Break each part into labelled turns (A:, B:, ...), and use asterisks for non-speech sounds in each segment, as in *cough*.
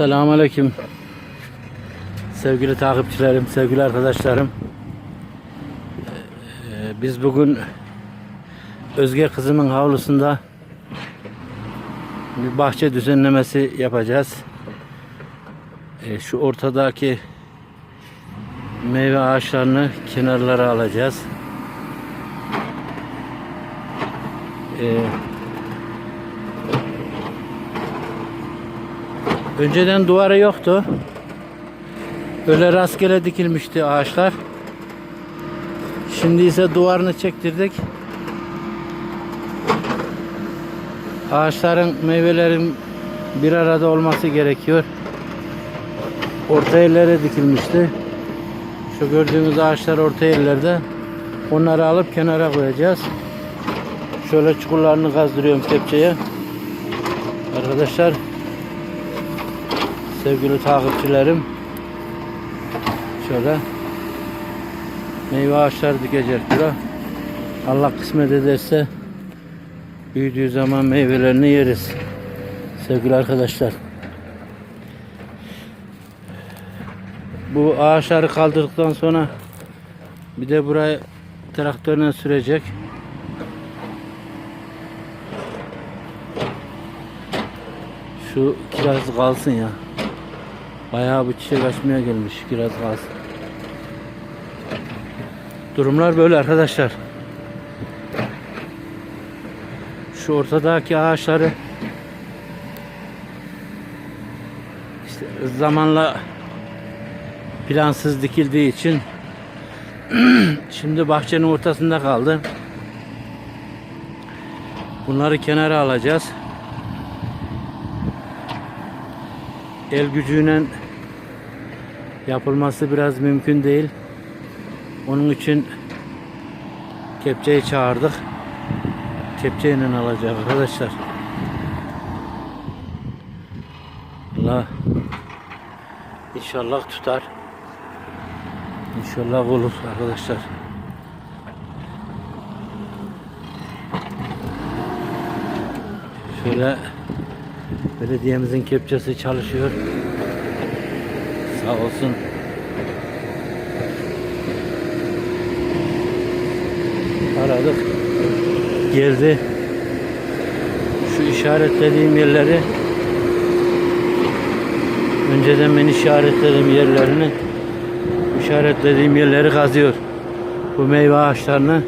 A: Selamun Aleyküm. Sevgili takipçilerim, sevgili arkadaşlarım. Ee, Biz bugün Özge kızımın havlusunda bir bahçe düzenlemesi yapacağız. Ee, Şu ortadaki meyve ağaçlarını kenarlara alacağız. Ee, Önceden duvarı yoktu. Böyle rastgele dikilmişti ağaçlar. Şimdi ise duvarını çektirdik. Ağaçların, meyvelerin bir arada olması gerekiyor. Orta yerlere dikilmişti. Şu gördüğünüz ağaçlar orta yerlerde. Onları alıp kenara koyacağız. Şöyle çukurlarını kazdırıyorum kepçeye. Arkadaşlar sevgili takipçilerim şöyle meyve ağaçları dikecek bura. Allah kısmet ederse büyüdüğü zaman meyvelerini yeriz. Sevgili arkadaşlar. Bu ağaçları kaldırdıktan sonra bir de burayı traktörle sürecek. Şu kiraz kalsın ya. Bayağı bu çiçek açmaya gelmiş. Kiraz kalsın. Durumlar böyle arkadaşlar. Şu ortadaki ağaçları işte zamanla plansız dikildiği için *clears throat* şimdi bahçenin ortasında kaldı. Bunları kenara alacağız. El gücüyle yapılması biraz mümkün değil. Onun için kepçeyi çağırdık. Kepçeyle alacak arkadaşlar. Allah inşallah tutar. İnşallah olur arkadaşlar. Şöyle Belediyemizin kepçesi çalışıyor. Sağ olsun. Aradık. Geldi. Şu işaretlediğim yerleri önceden ben işaretlediğim yerlerini işaretlediğim yerleri kazıyor. Bu meyve ağaçlarını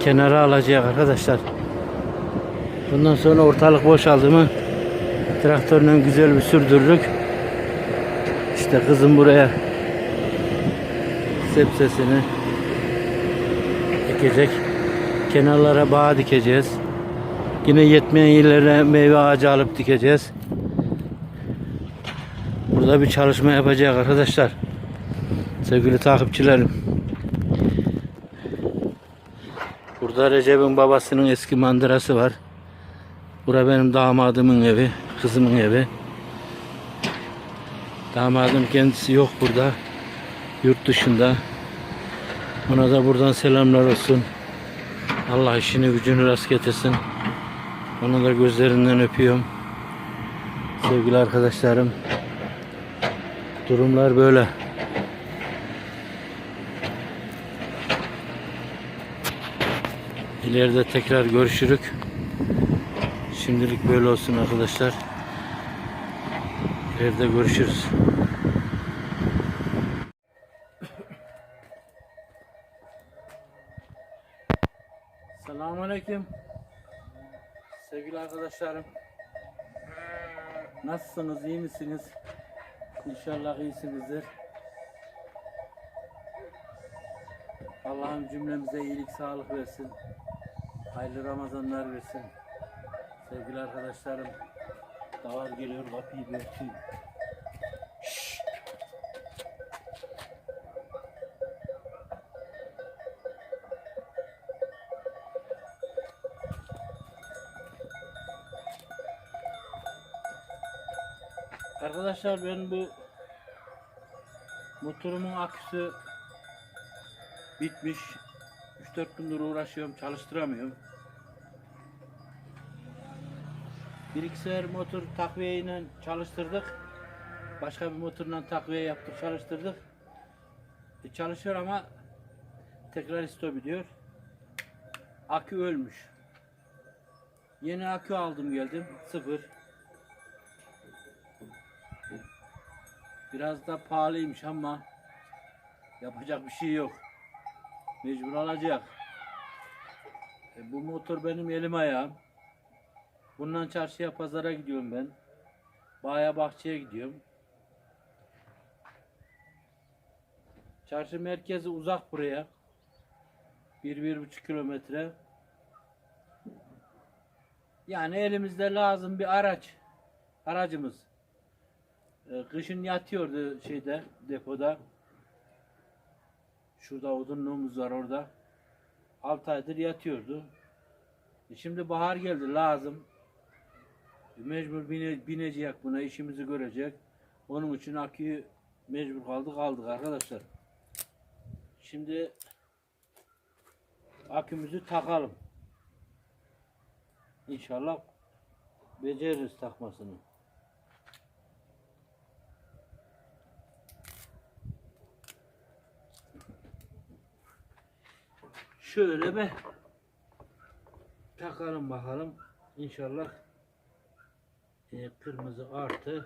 A: kenara alacak arkadaşlar. Bundan sonra ortalık boşaldı mı traktörle güzel bir sürdürdük. İşte kızım buraya sepsesini dikecek. Kenarlara bağ dikeceğiz. Yine yetmeyen yerlere meyve ağacı alıp dikeceğiz. Burada bir çalışma yapacak arkadaşlar. Sevgili takipçilerim. Burada Recep'in babasının eski mandırası var. Bura benim damadımın evi, kızımın evi. Damadım kendisi yok burada. Yurt dışında. Ona da buradan selamlar olsun. Allah işini gücünü rast getirsin. Onu da gözlerinden öpüyorum. Sevgili arkadaşlarım. Durumlar böyle. İleride tekrar görüşürük. Şimdilik böyle olsun arkadaşlar. İleride görüşürüz. Selamun Aleyküm. Sevgili arkadaşlarım. Nasılsınız? iyi misiniz? İnşallah iyisinizdir. Allah'ım cümlemize iyilik, sağlık versin. Hayırlı Ramazanlar versin. Sevgili arkadaşlarım, davar geliyor, kapıyı bir örteyim. Şşş! Arkadaşlar ben bu motorumun aküsü bitmiş. 3-4 gündür uğraşıyorum, çalıştıramıyorum. Sefer motor takviyeyle çalıştırdık. Başka bir motorla takviye yaptık, çalıştırdık. E, çalışıyor ama tekrar istop ediyor. Akü ölmüş. Yeni akü aldım geldim. Sıfır. Biraz da pahalıymış ama yapacak bir şey yok. Mecbur alacak. E, bu motor benim elim ayağım. Bundan çarşıya pazara gidiyorum ben. Bağ'a bahçeye gidiyorum. Çarşı merkezi uzak buraya. Bir, bir buçuk kilometre. Yani elimizde lazım bir araç. Aracımız. Ee, kışın yatıyordu şeyde, depoda. Şurada odunluğumuz var orada. 6 aydır yatıyordu. E şimdi bahar geldi lazım. E Mecbur bine, binecek buna işimizi görecek. Onun için aküyü mecbur kaldık aldık arkadaşlar. Şimdi akümüzü takalım. İnşallah beceririz takmasını. Şöyle be takalım bakalım. İnşallah kırmızı artı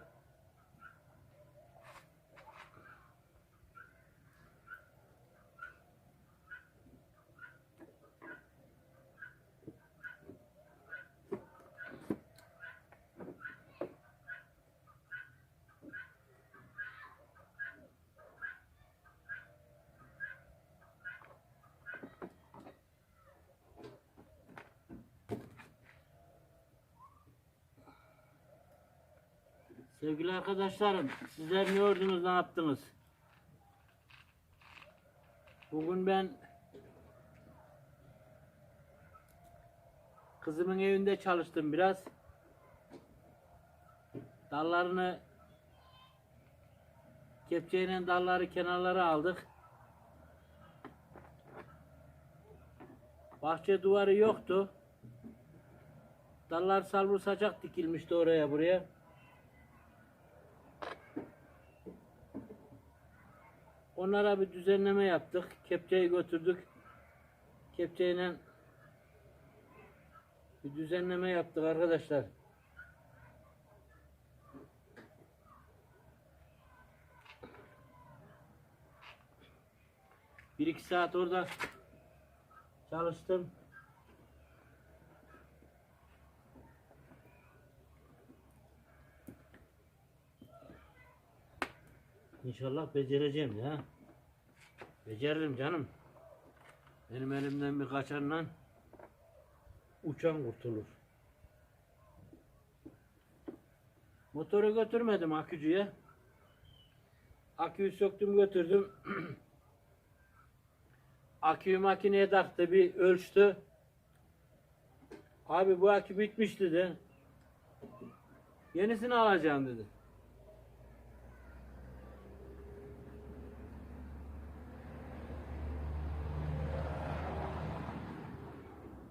A: Sevgili arkadaşlarım, sizler ne gördünüz, ne yaptınız? Bugün ben kızımın evinde çalıştım biraz. Dallarını kepçeyle dalları kenarlara aldık. Bahçe duvarı yoktu. Dallar salbur saçak dikilmişti oraya buraya. Onlara bir düzenleme yaptık. Kepçeyi götürdük. Kepçeyle bir düzenleme yaptık arkadaşlar. Bir iki saat orada çalıştım. İnşallah becereceğim ya. Beceririm canım. Benim elimden bir kaçanla uçan kurtulur. Motoru götürmedim akücüye. Aküyü söktüm götürdüm. *clears throat* Aküyü makineye taktı bir ölçtü. Abi bu akü bitmiş dedi. Yenisini alacağım dedi.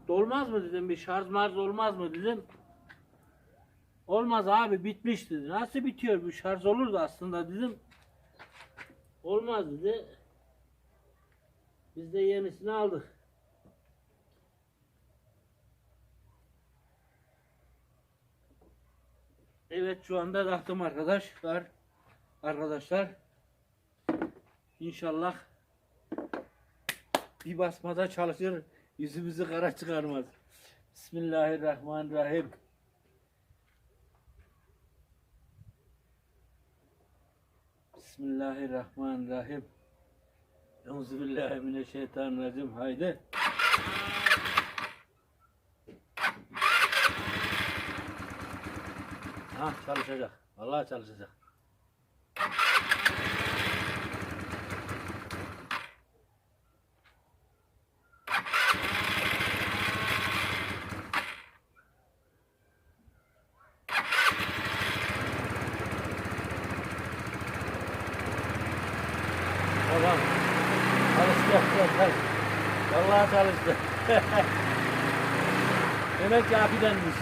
A: Olmaz mı dedim bir şarj marz olmaz mı dedim. Olmaz abi bitmiş dedi. Nasıl bitiyor bu şarj olur da aslında dedim. Olmaz dedi. Biz de yenisini aldık. Evet şu anda taktım arkadaşlar. Arkadaşlar. İnşallah bir basmada çalışır. Yüzümüzü kara çıkarmaz. Bismillahirrahmanirrahim. Bismillahirrahmanirrahim. Euzubillahimineşşeytanirracim. Haydi. Ha çalışacak. Vallahi çalışacak. Tamam. Çalıştı arkadaşlar. Vallahi çalıştı. *laughs* Demek ki abidenmiş.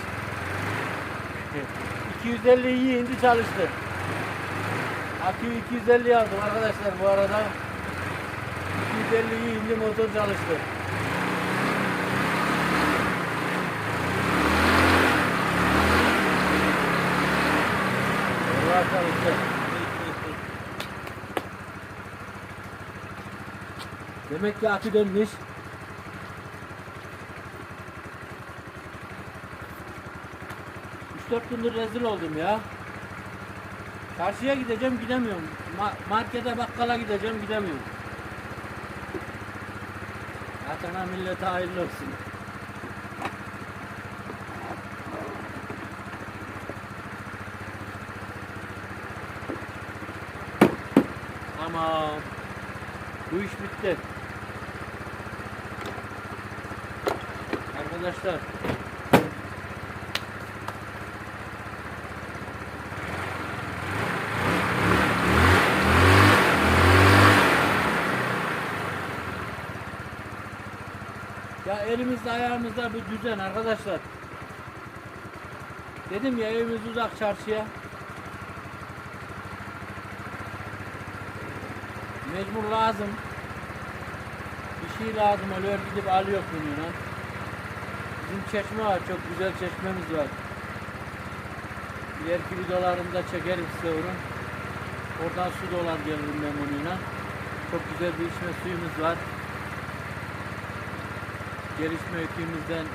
A: *laughs* 250 iyi indi çalıştı. Akü 250 aldım arkadaşlar bu arada. 250 iyi indi motor çalıştı. Allah çalıştı. *laughs* Demek ki akü dönmüş. Üç dört gündür rezil oldum ya. Çarşıya gideceğim gidemiyorum. Ma- markete bakkala gideceğim gidemiyorum. Vatana millete hayırlı olsun. Tamam. Bu iş bitti. Arkadaşlar elimizde ayağımızda bir düzen arkadaşlar. Dedim ya evimiz uzak çarşıya. Mecbur lazım. Bir şey lazım oluyor gidip alıyor bununla. Bizim çeşme var çok güzel çeşmemiz var. İleriki videolarımda çekerim size onu. Oradan su dolar gelirim ben onunla. Çok güzel bir içme suyumuz var gelişme öykümüzden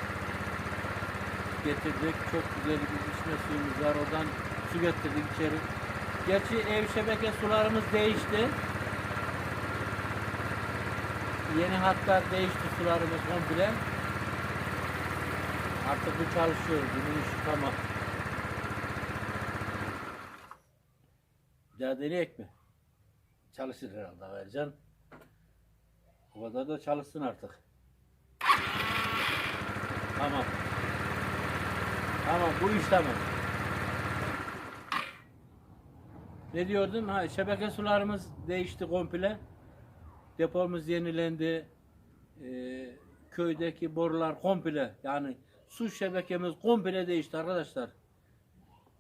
A: getirdik. Çok güzel bir içme suyumuz var. Oradan su getirdik içeri. Gerçi ev şebeke sularımız değişti. Yeni hatlar değişti sularımız komple. Artık bu çalışıyor. Bunun işi tamam. Deneyek mi? Çalışır herhalde Ercan. O kadar da çalışsın artık. Tamam. Tamam bu iş tamam. Ne diyordum? Ha, şebeke sularımız değişti komple. Depomuz yenilendi. Ee, köydeki borular komple yani su şebekemiz komple değişti arkadaşlar.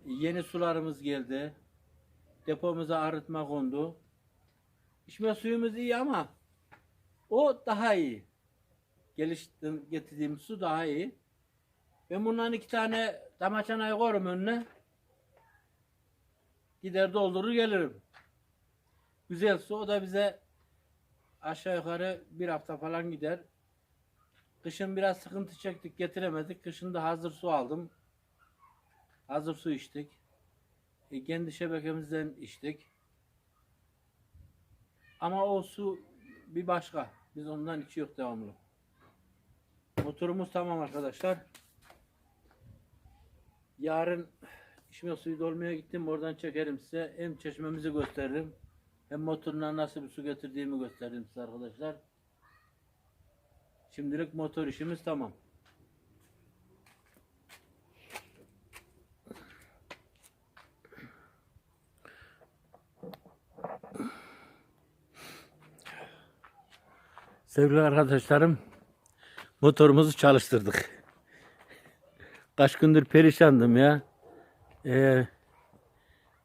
A: Yeni sularımız geldi. Depomuza arıtma kondu. İçme suyumuz iyi ama o daha iyi geliştirdim, getirdiğim su daha iyi. Ben bundan iki tane damaçanayı koyarım önüne. Gider doldurur gelirim. Güzel su. O da bize aşağı yukarı bir hafta falan gider. Kışın biraz sıkıntı çektik getiremedik. Kışın da hazır su aldım. Hazır su içtik. E, kendi şebekemizden içtik. Ama o su bir başka. Biz ondan içiyoruz devamlı. Motorumuz tamam arkadaşlar. Yarın içme suyu dolmaya gittim. Oradan çekerim size. Hem çeşmemizi gösteririm. Hem motoruna nasıl bir su getirdiğimi gösteririm size arkadaşlar. Şimdilik motor işimiz tamam. Sevgili arkadaşlarım, motorumuzu çalıştırdık. Kaç gündür perişandım ya. Ee,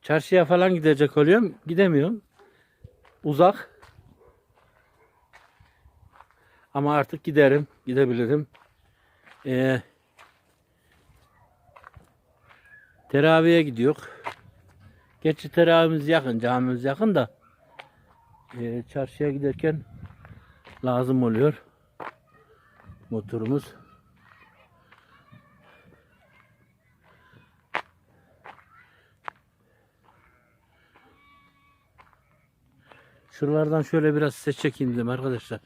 A: çarşıya falan gidecek oluyorum. Gidemiyorum. Uzak. Ama artık giderim. Gidebilirim. Ee, teraviye gidiyor. Gerçi teravihimiz yakın, camimiz yakın da ee, çarşıya giderken lazım oluyor motorumuz. Şuralardan şöyle biraz size çekeyim dedim arkadaşlar.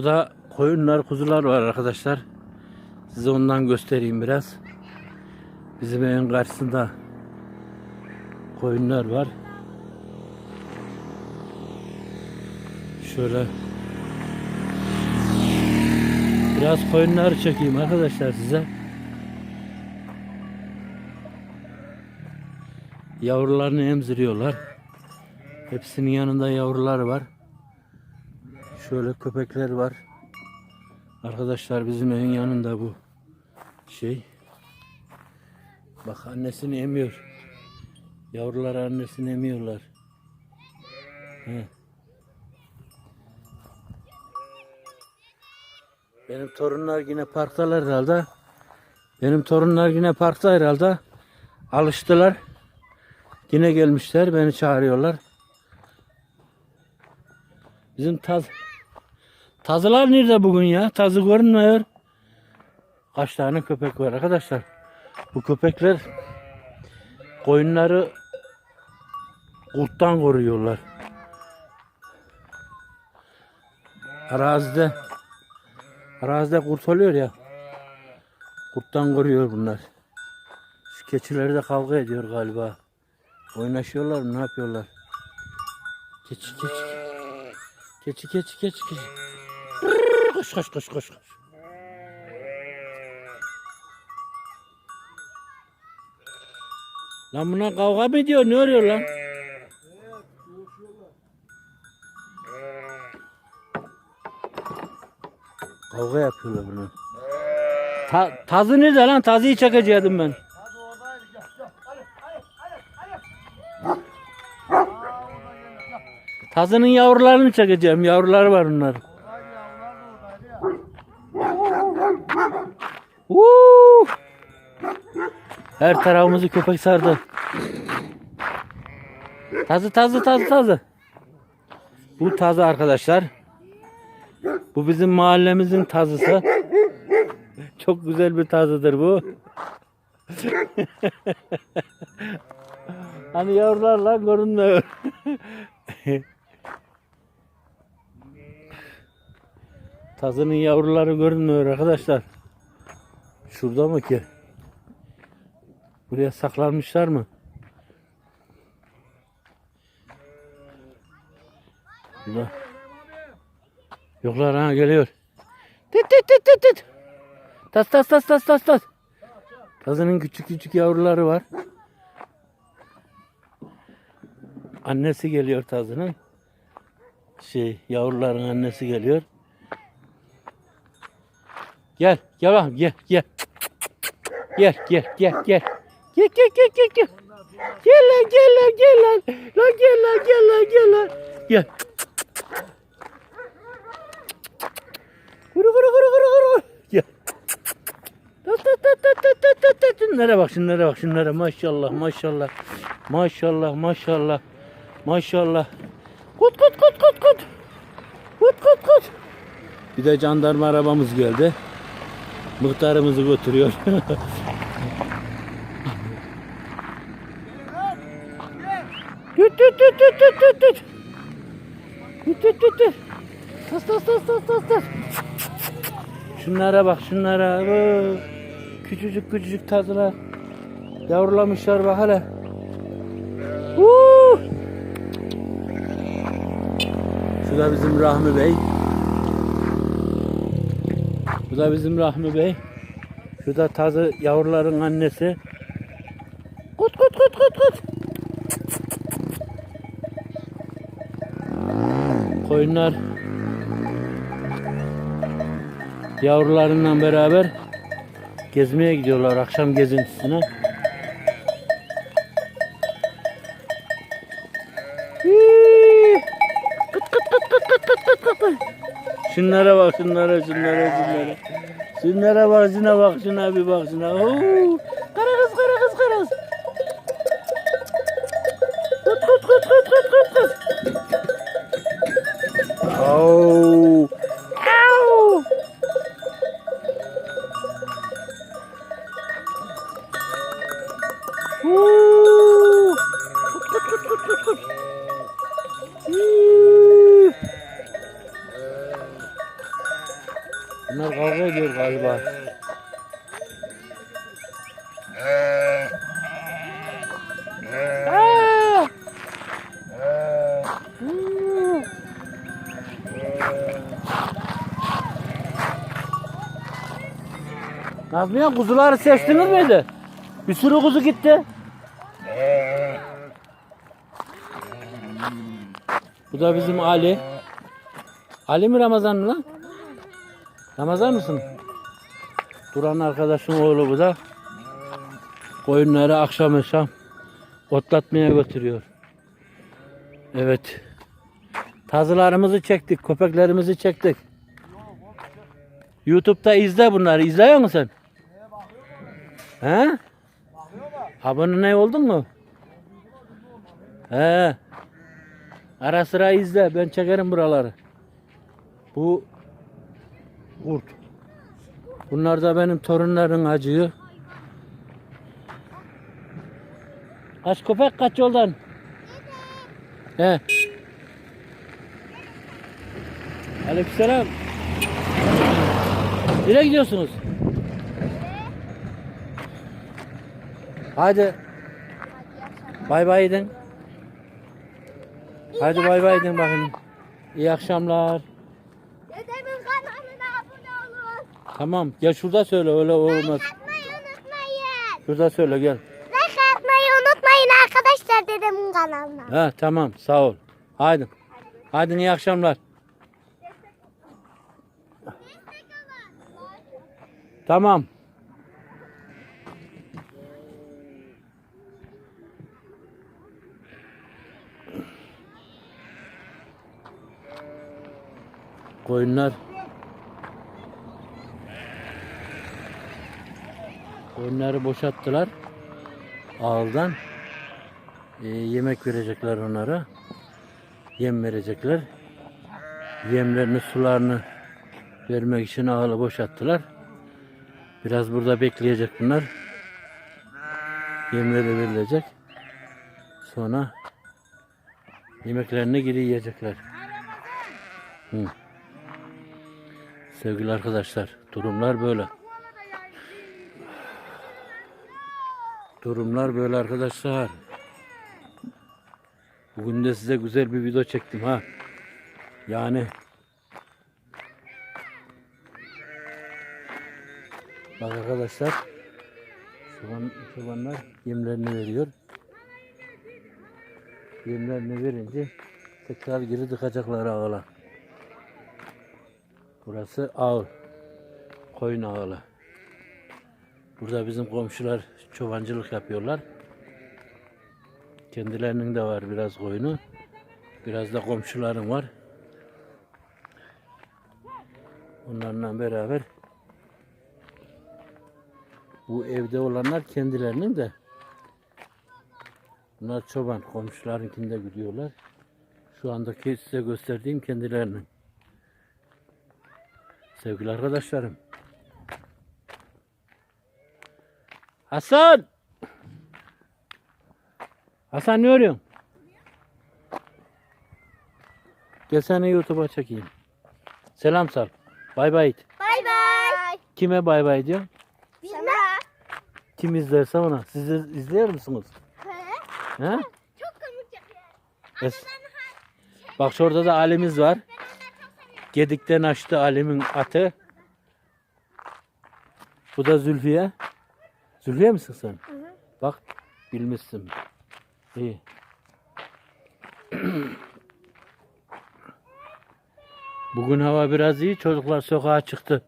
A: Burada koyunlar, kuzular var arkadaşlar. Size ondan göstereyim biraz. Bizim evin karşısında koyunlar var. Şöyle biraz koyunları çekeyim arkadaşlar size. Yavrularını emziriyorlar. Hepsinin yanında yavrular var. Şöyle köpekler var. Arkadaşlar bizim evin yanında bu şey. Bak annesini emiyor. Yavrular annesini emiyorlar. He. Benim torunlar yine parktalar herhalde. Benim torunlar yine parkta herhalde. Alıştılar. Yine gelmişler beni çağırıyorlar. Bizim taz Tazılar nerede bugün ya? Tazı görünmüyor. Kaç tane köpek var arkadaşlar. Bu köpekler koyunları kurttan koruyorlar. Arazide arazide kurt oluyor ya. Kurttan koruyor bunlar. Şu keçileri de kavga ediyor galiba. Oynaşıyorlar mı? Ne yapıyorlar? Keçi keçi. Keçi keçi keçi keçi. Koş koş koş koş. koş. Lan buna kavga mı ediyor? Ne oluyor lan? Kavga yapıyorlar bunu. Ta, tazı nerede lan? Tazıyı çekecektim ben. Tazının yavrularını çekeceğim. Yavruları var onlar. Woo! Her tarafımızı köpek sardı. Tazı tazı tazı tazı. Bu tazı arkadaşlar. Bu bizim mahallemizin tazısı. Çok güzel bir tazıdır bu. *laughs* hani yavrularla görünmüyor. Tazının yavruları görünmüyor arkadaşlar. Şurada mı ki? Buraya saklanmışlar mı? Burada. Yoklar ha geliyor. Tit tit tit tit tit. Tas tas tas tas tas tas. Tazının küçük küçük yavruları var. Annesi geliyor tazının. Şey yavruların annesi geliyor. Gel gel bakalım gel gel. Gel gel gel gel. Gel gel gel gel gel. Gel lan gel lan gel lan. Lan gel lan gel lan gel lan. Gel. Kuru kuru kuru kuru kuru. Gel. Tat tat tat tat tat tat tat tat. Şunlara bak şunlara bak şunlara maşallah maşallah. Maşallah maşallah. Maşallah. Kut kut kut kut kut. Kut kut kut. Bir de jandarma arabamız geldi. Muhtarımızı götürüyor. Tut tut tut tut tut tut tut. Tut tut tut tut. Tut tut tut tut tut tut. Şunlara bak şunlara. Oo. Küçücük küçücük tazılar. Yavrulamışlar bak hele. Şu da bizim Rahmi Bey. Da bizim Rahmi Bey. Şu da tazı yavruların annesi. Kut kut kut kut kut. Koyunlar yavrularından beraber gezmeye gidiyorlar akşam gezintisine. Şunlara bak şunlara şunlara şunlara. Şunlara bak şuna bak şuna bir bak şuna. Oo. Nazmiye kuzuları seçtiniz miydi? Bir sürü kuzu gitti. Bu da bizim Ali. Ali mi Ramazan mı lan? Ramazan mısın? Duran arkadaşın oğlu bu da. Koyunları akşam akşam otlatmaya götürüyor. Evet. Tazılarımızı çektik, köpeklerimizi çektik. YouTube'da izle bunları. İzliyor musun sen? He? Abone ne oldun mu? He. Ara sıra izle. Ben çekerim buraları. Bu kurt. Bunlar da benim torunların acıyor. Kaç köpek kaç yoldan? He. Aleykümselam. Nereye gidiyorsunuz? Hadi. Bay bay edin. Hadi bay bay edin bakın. İyi akşamlar.
B: Dedemin kanalına abone olun.
A: Tamam. Gel şurada söyle öyle olmaz.
B: Atmayı unutmayın.
A: Şurada söyle gel.
B: Like atmayı unutmayın arkadaşlar dedemin kanalına.
A: Ha tamam sağ ol. Haydi. Haydi iyi akşamlar. Tamam. Koyunlar Koyunları boşalttılar ağıldan. Ee, yemek verecekler onlara. Yem verecekler. Yemlerini, sularını vermek için ağılı boşalttılar. Biraz burada bekleyecek bunlar. Yemleri verilecek. Sonra yemeklerini geri yiyecekler. Hı. Sevgili arkadaşlar, durumlar böyle. Durumlar böyle arkadaşlar. Bugün de size güzel bir video çektim ha. Yani Bak arkadaşlar çoban, çobanlar yemlerini veriyor. Yemlerini verince tekrar geri tıkacaklar ağla. Burası ağıl. Koyun ağılı. Burada bizim komşular çobancılık yapıyorlar. Kendilerinin de var biraz koyunu. Biraz da komşularım var. Onlarla beraber bu evde olanlar kendilerinin de bunlar çoban komşularınkinde gidiyorlar. Şu andaki size gösterdiğim kendilerinin. Sevgili arkadaşlarım. Hasan! Hasan ne arıyorsun? Gel seni YouTube'a çekeyim. Selam sal. Bay bay.
B: Bay bay.
A: Kime bay bay diyor?
B: Sana.
A: Kim izlerse ona. Siz izliyor musunuz?
B: He?
A: He?
B: Çok komik yapıyor.
A: Es- Bak şurada da Ali'miz var. Gedikten açtı Ali'min atı. Bu da Zülfiye. Zülfiye misin sen? Bak bilmişsin. İyi. *clears throat* Bugün hava biraz iyi. Çocuklar sokağa çıktı.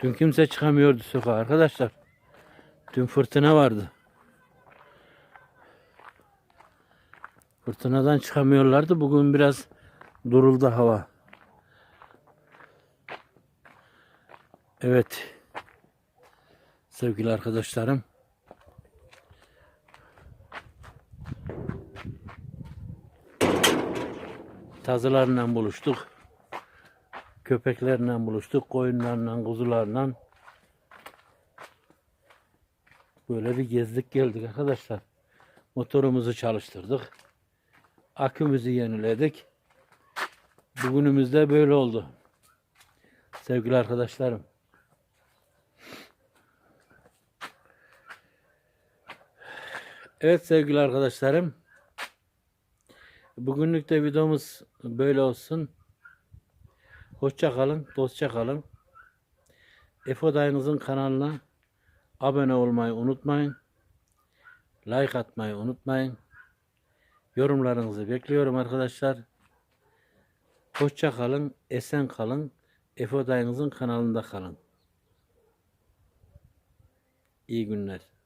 A: Dün kimse çıkamıyordu sokağa arkadaşlar. Dün fırtına vardı. Fırtınadan çıkamıyorlardı. Bugün biraz duruldu hava. Evet. Sevgili arkadaşlarım. Tazılarla buluştuk. Köpeklerle buluştuk. Koyunlarla, kuzularla. Böyle bir gezdik geldik arkadaşlar. Motorumuzu çalıştırdık. Akümüzü yeniledik. Bugünümüzde böyle oldu. Sevgili arkadaşlarım. Evet sevgili arkadaşlarım. Bugünlük de videomuz böyle olsun. Hoşça kalın, dostça kalın. Efo dayınızın kanalına Abone olmayı unutmayın. Like atmayı unutmayın. Yorumlarınızı bekliyorum arkadaşlar. Hoşça kalın, esen kalın. Efe Dayınızın kanalında kalın. İyi günler.